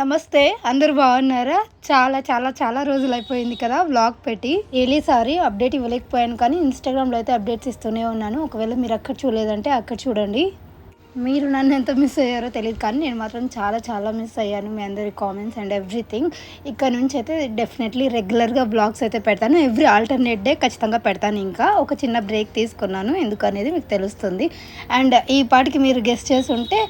నమస్తే అందరు బాగున్నారా? చాలా చాలా చాలా రోజులు అయిపోయింది కదా వ్లాగ్ పెట్టి. ఏలీసారి అప్డేట్ ఇవ్వలేకపోయాను కానీ ఇన్స్టాగ్రామ్లో అయితే అప్డేట్స్ ఇస్తూనే ఉన్నాను. ఒకవేళ మీరు అక్కడ చూడలేదంటే అక్కడ చూడండి. మీరు నన్ను ఎంత మిస్ అయ్యారో తెలియదు కానీ నేను మాత్రం చాలా చాలా మిస్ అయ్యాను మీ అందరి కామెంట్స్ అండ్ ఎవ్రీథింగ్ ఇక్కడ నుంచి అయితే డెఫినెట్లీ రెగ్యులర్గా బ్లాగ్స్ అయితే పెడతాను. ఎవ్రీ ఆల్టర్నేట్ డే ఖచ్చితంగా పెడతాను ఇంకా. ఒక చిన్న బ్రేక్ తీసుకున్నాను ఎందుకనేది మీకు తెలుస్తుంది. అండ్ ఈ పాటికి మీరు గెస్ట్ చేసి ఉంటే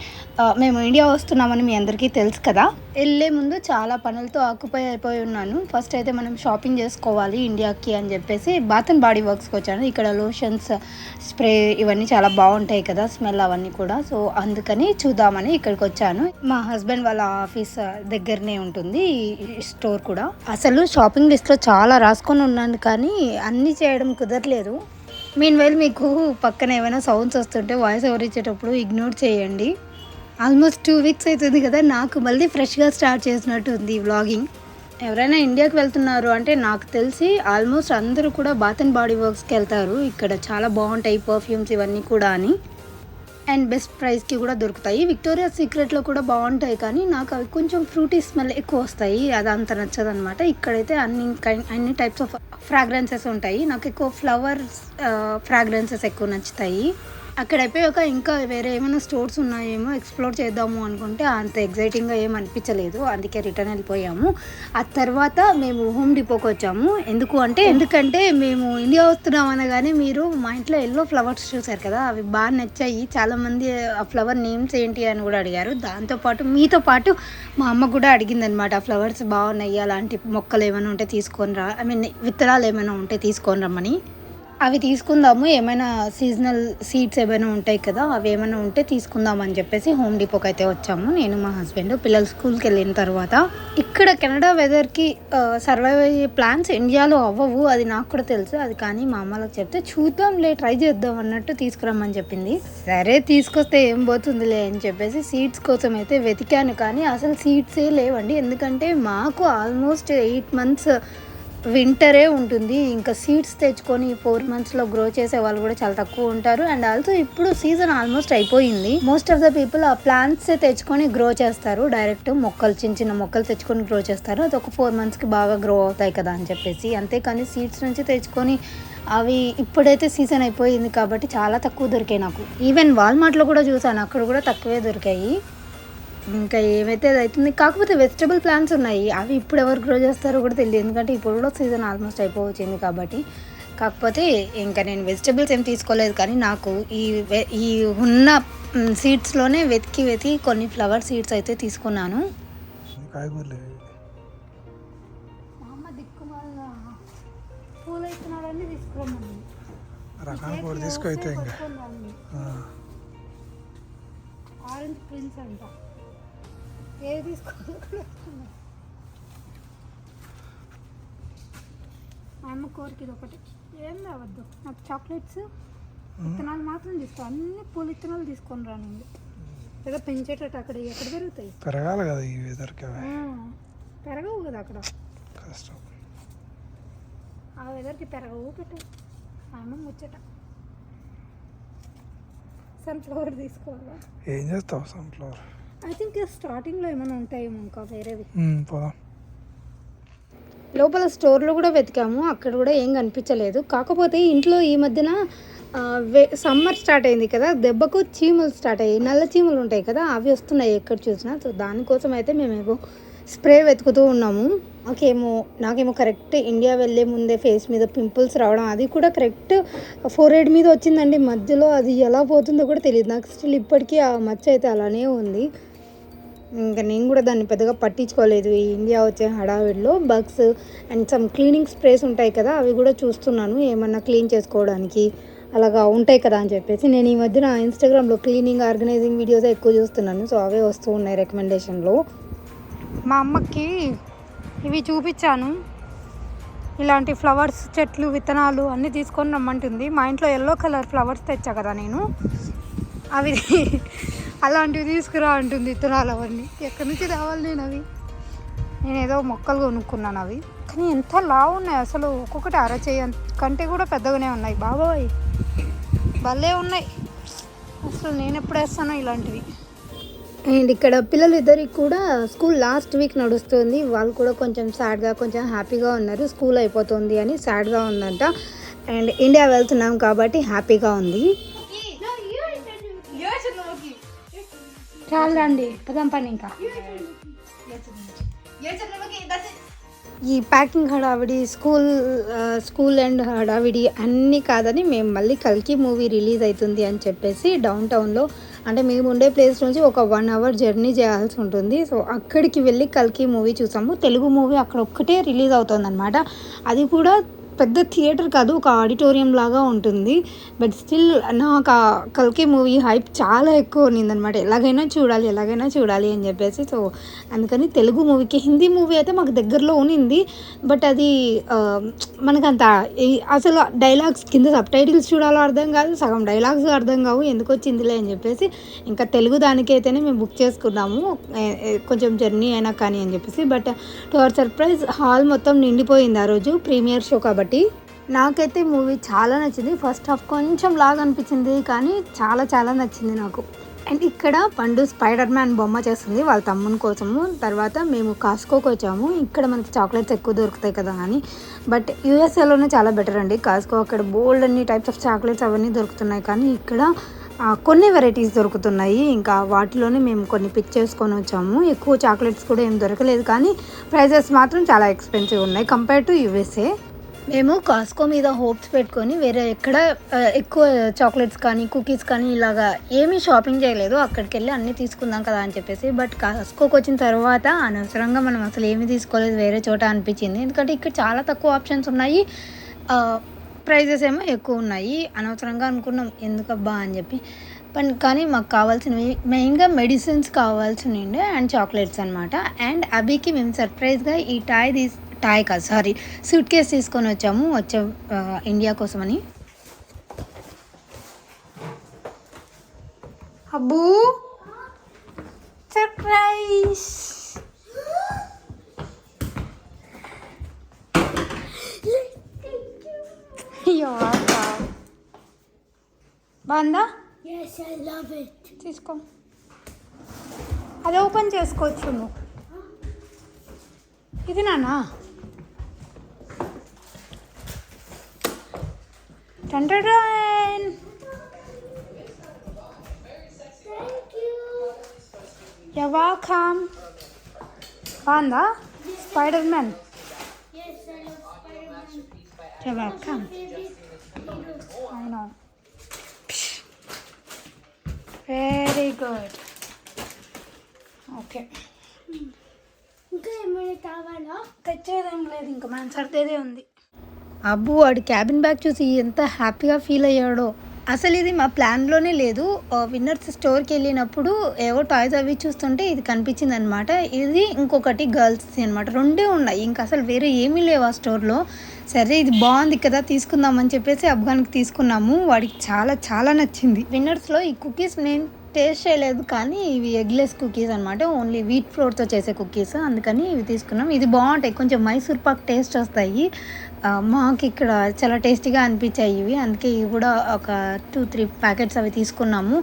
మేము ఇండియా వస్తున్నామని మీ అందరికీ తెలుసు కదా. వెళ్ళే ముందు చాలా పనులతో ఆక్యుపై అయిపోయి ఉన్నాను. ఫస్ట్ అయితే మనం షాపింగ్ చేసుకోవాలి ఇండియాకి అని చెప్పేసి బాత్ అండ్ బాడీ వర్క్స్కి వచ్చాను. ఇక్కడ లోషన్స్ స్ప్రే ఇవన్నీ చాలా బాగుంటాయి కదా స్మెల్ అవన్నీ కూడా. సో అందుకని చూద్దామని ఇక్కడికి వచ్చాను. మా హస్బెండ్ వాళ్ళ ఆఫీస్ దగ్గరనే ఉంటుంది స్టోర్ కూడా. అసలు షాపింగ్ లిస్ట్లో చాలా రాసుకొని ఉన్నాను కానీ అన్నీ చేయడం కుదరలేదు. మీన్ వైల్ మీకు పక్కన ఏమైనా సౌండ్స్ వస్తుంటే వాయిస్ ఓవర్ ఇచ్చేటప్పుడు ఇగ్నోర్ చేయండి. ఆల్మోస్ట్ టూ వీక్స్ అవుతుంది కదా నాకు మళ్ళీ ఫ్రెష్గా స్టార్ట్ చేసినట్టు ఉంది వ్లాగింగ్. ఎవరైనా ఇండియాకి వెళ్తున్నారు అంటే నాకు తెలిసి ఆల్మోస్ట్ అందరూ కూడా బాత్ అండ్ బాడీ వర్క్స్కి వెళ్తారు. ఇక్కడ చాలా బాగుంటాయి పర్ఫ్యూమ్స్ ఇవన్నీ కూడా అని. అండ్ బెస్ట్ ప్రైస్కి కూడా దొరుకుతాయి. విక్టోరియా సీక్రెట్లో కూడా బాగుంటాయి కానీ నాకు అవి కొంచెం ఫ్రూటీ స్మెల్ ఎక్కువ వస్తాయి. అది అంత నచ్చదు అనమాట ఇక్కడైతే అన్ని అన్ని టైప్స్ ఆఫ్ ఫ్రాగ్రెన్సెస్ ఉంటాయి. నాకు ఎక్కువ ఫ్లవర్స్ ఫ్రాగ్రెన్సెస్ ఎక్కువ నచ్చుతాయి. అక్కడ అయిపోయాక ఇంకా వేరే ఏమైనా స్టోర్స్ ఉన్నాయేమో ఎక్స్ప్లోర్ చేద్దాము అనుకుంటే అంత ఎగ్జైటింగ్గా ఏం అనిపించలేదు. అందుకే రిటర్న్ వెళ్ళిపోయాము. ఆ తర్వాత మేము హోమ్ డిపోకి వచ్చాము. ఎందుకు అంటే ఎందుకంటే మేము ఇండియా వస్తున్నాం అనగానే మీరు మా ఇంట్లో ఎల్లో ఫ్లవర్స్ చూసారు కదా అవి బాగా నచ్చాయి. చాలామంది ఆ ఫ్లవర్ నేమ్స్ ఏంటి అని కూడా అడిగారు. దాంతోపాటు మీతో పాటు మా అమ్మ కూడా అడిగిందనమాట ఆ ఫ్లవర్స్ బాగున్నాయి అలాంటి మొక్కలు ఏమైనా ఉంటే తీసుకొని రా ఐ మీన్ విత్తనాలు ఏమైనా ఉంటే తీసుకొని రమ్మని. అవి తీసుకుందాము. ఏమైనా సీజనల్ సీడ్స్ ఏమైనా ఉంటాయి కదా అవి ఏమైనా ఉంటే తీసుకుందాం అని చెప్పేసి హోమ్ డిపోకి అయితే వచ్చాము. నేను మా హస్బెండ్ పిల్లలు స్కూల్కి వెళ్ళిన తర్వాత. ఇక్కడ కెనడా వెదర్కి సర్వైవ్ అయ్యే ప్లాన్స్ ఇండియాలో అవ్వవు. అది నాకు కూడా తెలుసు. అది కానీ మా అమ్మలకు చెప్తే చూద్దాంలే ట్రై చేద్దాం అన్నట్టు తీసుకురమ్మని చెప్పింది. సరే తీసుకొస్తే ఏం పోతుందిలే అని చెప్పేసి సీడ్స్ కోసం అయితే వెతికాను. కానీ అసలు సీడ్సే లేవండి. ఎందుకంటే మాకు ఆల్మోస్ట్ ఎయిట్ మంత్స్ వింటరే ఉంటుంది. ఇంకా సీడ్స్ తెచ్చుకొని ఫోర్ మంత్స్లో గ్రో చేసే వాళ్ళు కూడా చాలా తక్కువ ఉంటారు. అండ్ ఆల్సో ఇప్పుడు సీజన్ ఆల్మోస్ట్ అయిపోయింది. మోస్ట్ ఆఫ్ ద పీపుల్ ఆ ప్లాంట్స్ తెచ్చుకొని గ్రో చేస్తారు. డైరెక్ట్ మొక్కలు చిన్న చిన్న మొక్కలు తెచ్చుకొని గ్రో చేస్తారు. అది ఒక ఫోర్ మంత్స్కి బాగా గ్రో అవుతాయి కదా అని చెప్పేసి. అంతేకాని సీడ్స్ నుంచి తెచ్చుకొని అవి ఇప్పుడైతే సీజన్ అయిపోయింది కాబట్టి చాలా తక్కువ దొరికాయి నాకు. ఈవెన్ వాల్మార్ట్లో కూడా చూసాను. అక్కడ కూడా తక్కువే దొరికాయి. ఇంకా ఏమైతే అది అవుతుంది. కాకపోతే వెజిటబుల్ ప్లాంట్స్ ఉన్నాయి. అవి ఇప్పుడు ఎవరు గ్రో చేస్తారో కూడా తెలియదు. ఎందుకంటే ఇప్పుడు కూడా సీజన్ ఆల్మోస్ట్ అయిపోవచ్చింది కాబట్టి. కాకపోతే ఇంకా నేను వెజిటబుల్స్ ఏం తీసుకోలేదు కానీ నాకు ఈ ఈ ఉన్న సీడ్స్లోనే వెతికి వెతికి కొన్ని ఫ్లవర్ సీడ్స్ అయితే తీసుకున్నాను. ఆరెంజ్ ప్రిన్స్ అంట. ఏది తీసుకోవాలి మా అమ్మ కోరిక ఇది ఒకటి. ఏం రావద్దు నాకు చాక్లెట్స్ విత్తనాలు మాత్రం తీసుకో. అన్ని పూల విత్తనాలు తీసుకొని రానండి ఏదో పెంచేటట్టు అక్కడ ఎక్కడ పెరుగుతాయి? పెరగాలి కదా ఈ వెదర్కి పెరగవు కదా అక్కడ. కష్టం. ఆ వెదర్కి పెరగవు పెట్టు. మా అమ్మ ముచ్చట. సన్ఫ్లవర్ తీసుకోవాలా? ఏం చేస్తావు సన్ఫ్లవర్? ఐ థింక్ స్టార్టింగ్లో ఏమైనా ఉంటాయేమో ఇంకా వేరేవి. పోదాం. లోపల స్టోర్లో కూడా వెతికాము అక్కడ కూడా ఏం కనిపించలేదు. కాకపోతే ఇంట్లో ఈ మధ్యన సమ్మర్ స్టార్ట్ అయింది కదా దెబ్బకు చీమలు స్టార్ట్ అయ్యాయి. నల్ల చీమలు ఉంటాయి కదా అవి వస్తున్నాయి ఎక్కడ చూసినా. సో దానికోసం అయితే మేమేమో స్ప్రే వెతుకుతూ ఉన్నాము. నాకేమో నాకేమో కరెక్ట్ ఇండియా వెళ్ళే ముందే ఫేస్ మీద పింపుల్స్ రావడం అది కూడా కరెక్ట్ ఫోర్ హెడ్ మీద వచ్చిందండి. మధ్యలో అది ఎలా పోతుందో కూడా తెలియదు. నాకు స్టిల్ ఇప్పటికీ ఆ మచ్చ అయితే అలానే ఉంది. ఇంకా నేను కూడా దాన్ని పెద్దగా పట్టించుకోలేదు. ఈ ఇండియా వచ్చే హడావిడిలో bugs and some cleaning sprays ఉంటాయి కదా అవి కూడా చూస్తున్నాను. ఏమన్నా క్లీన్ చేసుకోవడానికి అలాగా ఉంటాయి కదా అని చెప్పేసి నేను ఈ మధ్యన ఇన్స్టాగ్రామ్లో క్లీనింగ్ ఆర్గనైజింగ్ వీడియోస్ ఎక్కువ చూస్తున్నాను. సో అవే వస్తూ ఉన్నాయి రికమెండేషన్లో. మా అమ్మకి ఇవి చూపించాను. ఇలాంటి ఫ్లవర్స్ చెట్లు విత్తనాలు అన్నీ తీసుకొని రమ్మంటుంది. మా ఇంట్లో ఎల్లో కలర్ ఫ్లవర్స్ తెచ్చా కదా నేను? అవి అలాంటివి తీసుకురా అంటుంది ఇత్తనాలు అవన్నీ. ఎక్కడి నుంచి రావాలి నేను అవి? నేను ఏదో మొక్కలు కొనుక్కున్నాను అవి. కానీ ఎంత లావు ఉన్నాయి అసలు. ఒక్కొక్కటి అరచేయ కంటే కూడా పెద్దగానే ఉన్నాయి. బాబోయ్. భలే ఉన్నాయి. అసలు నేను ఎప్పుడు వేస్తానో ఇలాంటివి. అండ్ ఇక్కడ పిల్లలు ఇద్దరికి కూడా స్కూల్ లాస్ట్ వీక్ నడుస్తుంది. వాళ్ళు కూడా కొంచెం సాడ్గా కొంచెం హ్యాపీగా ఉన్నారు. స్కూల్ అయిపోతుంది అని సాడ్గా ఉందంట. అండ్ ఇండియా వెళ్తున్నాం కాబట్టి హ్యాపీగా ఉంది. చాలా రండి పదం పని ఇంకా. ఈ ప్యాకింగ్ హడావిడి స్కూల్ స్కూల్ అండ్ హడావిడి అన్నీ కాదని మేము మళ్ళీ కల్కి మూవీ రిలీజ్ అవుతుంది అని చెప్పేసి డౌన్ టౌన్లో అంటే మేము ఉండే ప్లేస్ నుంచి ఒక వన్ అవర్ జర్నీ చేయాల్సి ఉంటుంది. సో అక్కడికి వెళ్ళి కల్కి మూవీ చూసాము. తెలుగు మూవీ అక్కడ ఒక్కటే రిలీజ్ అవుతుంది అనమాట అది కూడా పెద్ద థియేటర్ కాదు ఒక ఆడిటోరియం లాగా ఉంటుంది. బట్ స్టిల్ నాకు ఆ కల్కి మూవీ హైప్ చాలా ఎక్కువ ఉన్నిందనమాట. ఎలాగైనా చూడాలి ఎలాగైనా చూడాలి అని చెప్పేసి. సో అందుకని తెలుగు మూవీకి హిందీ మూవీ అయితే మాకు దగ్గరలో ఉన్నింది. బట్ అది మనకంత అసలు డైలాగ్స్ కింద సబ్ టైటిల్స్ చూడాలో అర్థం కాదు సగం డైలాగ్స్ అర్థం కావు ఎందుకు వచ్చిందిలే అని చెప్పేసి. ఇంకా తెలుగు దానికైతేనే మేము బుక్ చేసుకున్నాము. కొంచెం జర్నీ అయినా కానీ అని చెప్పేసి. But to our surprise hall మొత్తం నిండిపోయింది ఆ రోజు. ప్రీమియర్ షో కాబట్టి. నాకైతే మూవీ చాలా నచ్చింది. ఫస్ట్ హాఫ్ కొంచెం లాగా అనిపించింది కానీ చాలా చాలా నచ్చింది నాకు. అండ్ ఇక్కడ పండు స్పైడర్ మ్యాన్ బొమ్మ చేస్తుంది వాళ్ళ తమ్ముని కోసము. తర్వాత మేము కాస్కోకి వచ్చాము. ఇక్కడ మనకి చాక్లెట్స్ ఎక్కువ దొరుకుతాయి కదా అని. బట్ యూఎస్ఏలోనే చాలా బెటర్ అండి. కాస్కో అక్కడ బోల్డ్ అన్ని టైప్స్ ఆఫ్ చాక్లెట్స్ అవన్నీ దొరుకుతున్నాయి కానీ ఇక్కడ కొన్ని వెరైటీస్ దొరుకుతున్నాయి. ఇంకా వాటిలోనే మేము కొన్ని పిక్ చేసుకొని వచ్చాము. ఎక్కువ చాక్లెట్స్ కూడా ఏం దొరకలేదు కానీ ప్రైజెస్ మాత్రం చాలా ఎక్స్పెన్సివ్ ఉన్నాయి. కంపేర్ టు యూఎస్ఏ మేము కాస్కో మీద హోప్స్ పెట్టుకొని వేరే ఎక్కడ ఎక్కువ చాక్లెట్స్ కానీ కుకీస్ కానీ ఇలాగా ఏమీ షాపింగ్ చేయలేదు. అక్కడికి వెళ్ళి అన్నీ తీసుకుందాం కదా అని చెప్పేసి. బట్ కాస్కోకి వచ్చిన తర్వాత అనవసరంగా మనం అసలు ఏమీ తీసుకోలేదు. వేరే చోట అనిపించింది. ఎందుకంటే ఇక్కడ చాలా తక్కువ ఆప్షన్స్ ఉన్నాయి. ప్రైజెస్ ఏమో ఎక్కువ ఉన్నాయి. అనవసరంగా అనుకున్నాం. ఎందుకబ్బా అని చెప్పి. పన్ కానీ మాకు కావాల్సినవి మెయిన్గా మెడిసిన్స్ కావాల్సినవి ఉండే అండ్ చాక్లెట్స్ అనమాట అండ్ అభికి మేము సర్ప్రైజ్గా ఈ టాయ్ తీస్ టాయ్ కాదు సారీ సూట్ కేస్ తీసుకొని వచ్చాము వచ్చే ఇండియా కోసమని. అబ్బూ! సర్ప్రైజ్ బాగుందా. తీసుకో. అది ఓపెన్ చేసుకోవచ్చు నువ్వు. ఇది నానా? You. యవాఖామ్ బాగుందా స్పైడర్ మ్యాన్ hero. అవును వెరీ గుడ్ ఓకే ఇంకా ఏమైనా కావాలా తెచ్చేదేం లేదు ఇంకా మనం సర్దేదే ఉంది. అబ్బు వాడి క్యాబిన్ బ్యాగ్ చూసి ఎంత హ్యాపీగా ఫీల్ అయ్యాడో. అసలు ఇది మా ప్లాన్లోనే లేదు. విన్నర్స్ స్టోర్కి వెళ్ళినప్పుడు ఏవో టాయ్స్ అవి చూస్తుంటే ఇది కనిపించింది అనమాట ఇది ఇంకొకటి గర్ల్స్ అనమాట రెండే ఉన్నాయి. ఇంకా అసలు వేరే ఏమీ లేవు ఆ స్టోర్లో సరే ఇది బాగుంది కదా తీసుకుందామని చెప్పేసి అఫ్ఘాన్కి తీసుకున్నాము. వాడికి చాలా చాలా నచ్చింది. విన్నర్స్లో ఈ కుకీస్ నేను టేస్ట్ చేయలేదు కానీ ఇవి ఎగ్లెస్ కుకీస్ అనమాట ఓన్లీ వీట్ ఫ్లోర్తో చేసే కుకీస్ అందుకని ఇవి తీసుకున్నాం. ఇది బాగుంటాయి. కొంచెం మైసూర్ పాక్ టేస్ట్ వస్తాయి. మాకు ఇక్కడ చాలా టేస్టీగా అనిపించాయి ఇవి. అందుకే ఇవి కూడా ఒక టూ త్రీ ప్యాకెట్స్ అవి తీసుకున్నాము.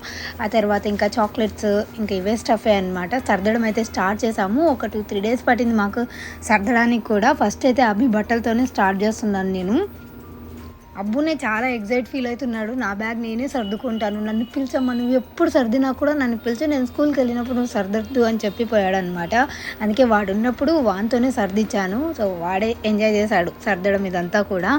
ఆ తర్వాత ఇంకా చాక్లెట్స్ ఇంకా ఇవే స్టఫ్ అనమాట సర్దడం అయితే స్టార్ట్ చేసాము. ఒక టూ త్రీ డేస్ పట్టింది మాకు సర్దడానికి కూడా. ఫస్ట్ అయితే అవి బట్టలతోనే స్టార్ట్ చేస్తున్నాను నేను. అబ్బునే చాలా ఎగ్జైట్ ఫీల్ అవుతున్నాడు. నా బ్యాగ్ నేనే సర్దుకుంటాను. నన్ను పిలిచమ్మా నువ్వు ఎప్పుడు సర్దినా కూడా నన్ను పిలిచి నేను స్కూల్కి వెళ్ళినప్పుడు నువ్వు సర్దద్దు అని చెప్పిపోయాడు అనమాట అందుకే వాడు ఉన్నప్పుడు వానితోనే సర్దిచ్చాను. సో వాడే ఎంజాయ్ చేశాడు సర్దడం ఇదంతా కూడా.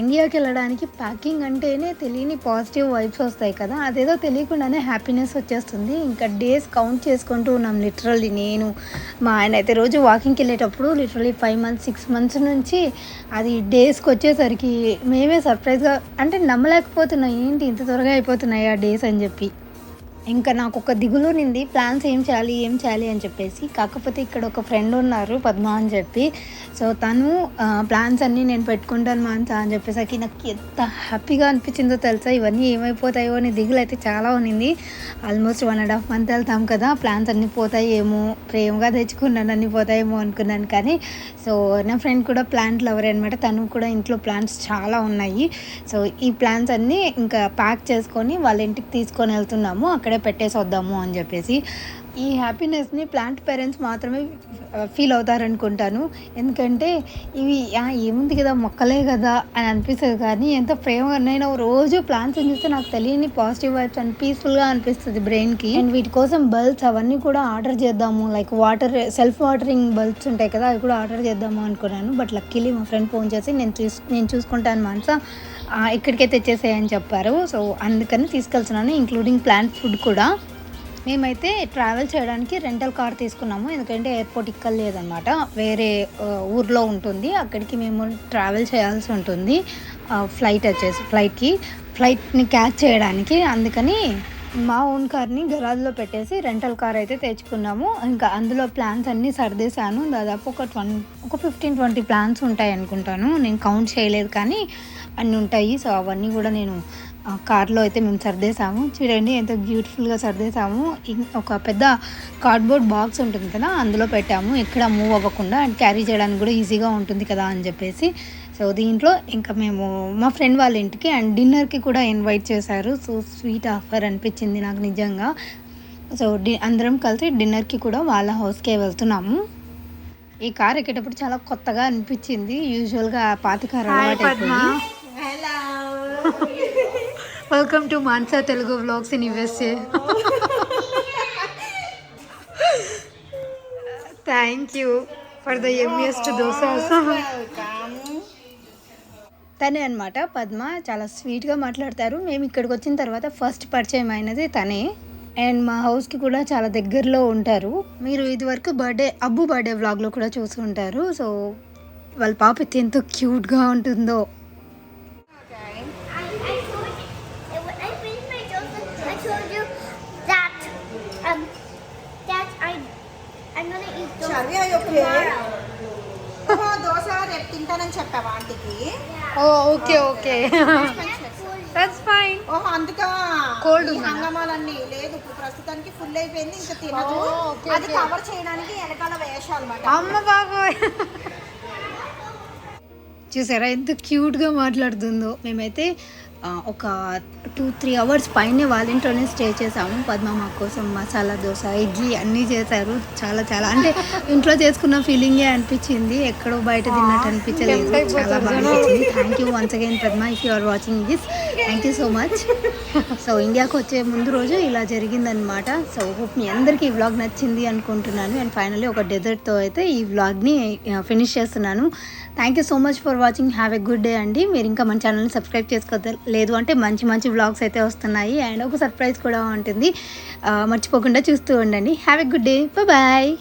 ఇండియాకి వెళ్ళడానికి ప్యాకింగ్ అంటేనే తెలియని పాజిటివ్ వైబ్స్ వస్తాయి కదా అదేదో తెలియకుండానే హ్యాపీనెస్ వచ్చేస్తుంది. ఇంకా డేస్ కౌంట్ చేసుకుంటూ ఉన్నాం లిటరల్లీ. నేను మా ఆయన అయితే రోజు వాకింగ్కి వెళ్ళేటప్పుడు literally five months six months నుంచి అది డేస్కి వచ్చేసరికి మేమే సర్ప్రైజ్గా అంటే నమ్మలేకపోతున్నాం ఏంటి ఇంత త్వరగా అయిపోతున్నాయి ఆ డేస్ అని చెప్పి. ఇంకా నాకు ఒక దిగులు నింది ప్లాన్స్ ఏం చేయాలి ఏం చేయాలి అని చెప్పేసి. కాకపోతే ఇక్కడ ఒక ఫ్రెండ్ ఉన్నారు పద్మ అని చెప్పి. సో తను ప్లాన్స్ అన్నీ నేను పెట్టుకుంటాను మాన్సా అని చెప్పేసరికి నాకు ఎంత హ్యాపీగా అనిపించిందో తెలుసా? ఇవన్నీ ఏమైపోతాయో అని దిగులు అయితే చాలా ఉన్నింది. Almost one and half month వెళ్తాం కదా ప్లాన్స్ అన్నీ పోతాయేమో ప్రేమగా తెచ్చుకున్నాను అన్నీ పోతాయేమో అనుకున్నాను కానీ. సో నా ఫ్రెండ్ కూడా ప్లాంట్ లవర్ అనమాట తను కూడా ఇంట్లో ప్లాంట్స్ చాలా ఉన్నాయి. సో ఈ ప్లాన్స్ అన్నీ ఇంకా ప్యాక్ చేసుకొని వాళ్ళ ఇంటికి తీసుకొని వెళ్తున్నాము. అక్కడ ఇక్కడే పెట్టేసి వద్దాము అని చెప్పేసి ఈ హ్యాపీనెస్ని ప్లాంట్ పేరెంట్స్ మాత్రమే ఫీల్ అవుతారనుకుంటాను. ఎందుకంటే ఇవి ఏముంది కదా మొక్కలే కదా అని అనిపిస్తుంది. కానీ ఎంత ప్రేమగా నేను రోజు ప్లాంట్స్ చూస్తే నాకు తెలియని పాజిటివ్ వైబ్స్ అండ్ పీస్ఫుల్గా అనిపిస్తుంది బ్రెయిన్కి అండ్ వీటి కోసం బల్బ్స్ అవన్నీ కూడా ఆర్డర్ చేద్దాము. Like water self watering bulbs ఉంటాయి కదా అవి కూడా ఆర్డర్ చేద్దాము అనుకున్నాను. బట్ లక్కీలీ మా ఫ్రెండ్ ఫోన్ చేసి నేను చూస్ నేను చూసుకుంటాను మనసా. ఇక్కడికే తెచ్చేసేయని చెప్పారు. సో అందుకని తీసుకెళ్తున్నాను ఇంక్లూడింగ్ ప్లాంట్ ఫుడ్ కూడా. మేమైతే ట్రావెల్ చేయడానికి రెంటల్ కార్ తీసుకున్నాము. ఎందుకంటే ఎయిర్పోర్ట్ ఇక్కడ లేదనమాట వేరే ఊర్లో ఉంటుంది. అక్కడికి మేము ట్రావెల్ చేయాల్సి ఉంటుంది. ఫ్లైట్ వచ్చేసి ఫ్లైట్కి ఫ్లైట్ని క్యాచ్ చేయడానికి. అందుకని మా ఓన్ కార్ని గరాజ్లో పెట్టేసి రెంటల్ కార్ అయితే తెచ్చుకున్నాము. ఇంకా అందులో ప్లాన్స్ అన్నీ సర్దేశాను. దాదాపు ఒక ట్వం ఒక ఫిఫ్టీన్ ట్వంటీ ప్లాన్స్ ఉంటాయి అనుకుంటాను నేను కౌంట్ చేయలేదు కానీ అన్నీ ఉంటాయి. సో అవన్నీ కూడా నేను కార్లో అయితే మేము సర్దేశాము. చూడండి ఎంత బ్యూటిఫుల్గా సర్దేశాము. ఒక పెద్ద కార్డ్బోర్డ్ బాక్స్ ఉంటుంది కదా అందులో పెట్టాము. ఎక్కడ మూవ్ అవ్వకుండా అండ్ క్యారీ చేయడానికి కూడా ఈజీగా ఉంటుంది కదా అని చెప్పేసి. సో దీంట్లో ఇంకా మేము మా ఫ్రెండ్ వాళ్ళ ఇంటికి అండ్ డిన్నర్కి కూడా ఇన్వైట్ చేశారు. సో స్వీట్ ఆఫర్ అనిపించింది నాకు నిజంగా. సో డి అందరం కలిసి డిన్నర్కి కూడా వాళ్ళ హౌస్కే వెళ్తున్నాము. ఈ కార్ ఎక్కేటప్పుడు చాలా కొత్తగా అనిపించింది. యూజువల్గా పాత car welcome to Mansa Telugu vlogs in USA thank you for the ఎమ్మియస్ట్ dosa తనే అనమాట పద్మ చాలా స్వీట్గా మాట్లాడతారు. మేము ఇక్కడికి వచ్చిన తర్వాత ఫస్ట్ పరిచయం అయినది తనే. అండ్ మా హౌస్కి కూడా చాలా దగ్గరలో ఉంటారు. మీరు ఇదివరకు బర్త్డే అబ్బు బర్త్డే వ్లాగ్లో కూడా చూసి ఉంటారు సో వాళ్ళ పాప ఎంతో క్యూట్గా ఉంటుందో. Tomorrow. ఓహో, దోశ రేపు తింటానని చెప్పావా ఆంటీకి? ఓ ఓకే ఓకే. దట్స్ ఫైన్ ఓహో అందుకా? ఉందా? హంగమాలన్నీ లేదు. ఇప్పుడు ప్రస్తుతానికి ఫుల్ అయిపోయింది. ఇంకా తినదు. Okay, అది. కవర్ చేయడానికి వెనకాల వేషాలు అనమాట అమ్మ బాబోయ్. చూసారా ఎంత క్యూట్గా మాట్లాడుతుందో. మేమైతే ఒక టూ త్రీ అవర్స్ పైనే వాళ్ళ ఇంట్లోనే స్టే చేసాము పద్మ మా కోసం మసాలా దోశ ఇడ్లీ అన్నీ చేశారు. చాలా చాలా. అంటే ఇంట్లో చేసుకున్న ఫీలింగే అనిపించింది. ఎక్కడో బయట తిన్నట్టు అనిపించలేదు. చాలా బాగా అనిపించింది. Thank you once again Padma if you are watching this thank you so much so ఇండియాకి వచ్చే ముందు రోజు ఇలా జరిగిందనమాట సో హోప్ మీ అందరికీ ఈ వ్లాగ్ నచ్చింది అనుకుంటున్నాను. అండ్ ఫైనల్లీ ఒక డెజర్ట్తో అయితే ఈ వ్లాగ్ని ఫినిష్ చేస్తున్నాను. Thank you so much for watching have a good day అండి. మీరు ఇంకా మన ఛానల్ని సబ్స్క్రైబ్ చేసుకో లేదు అంటే మంచి మంచి వ్లాగ్స్ అయితే వస్తున్నాయి. అండ్ ఒక సర్ప్రైజ్ కూడా ఉంటుంది. ఆ, మర్చిపోకుండా చూస్తూ ఉండండి. Have a good day bye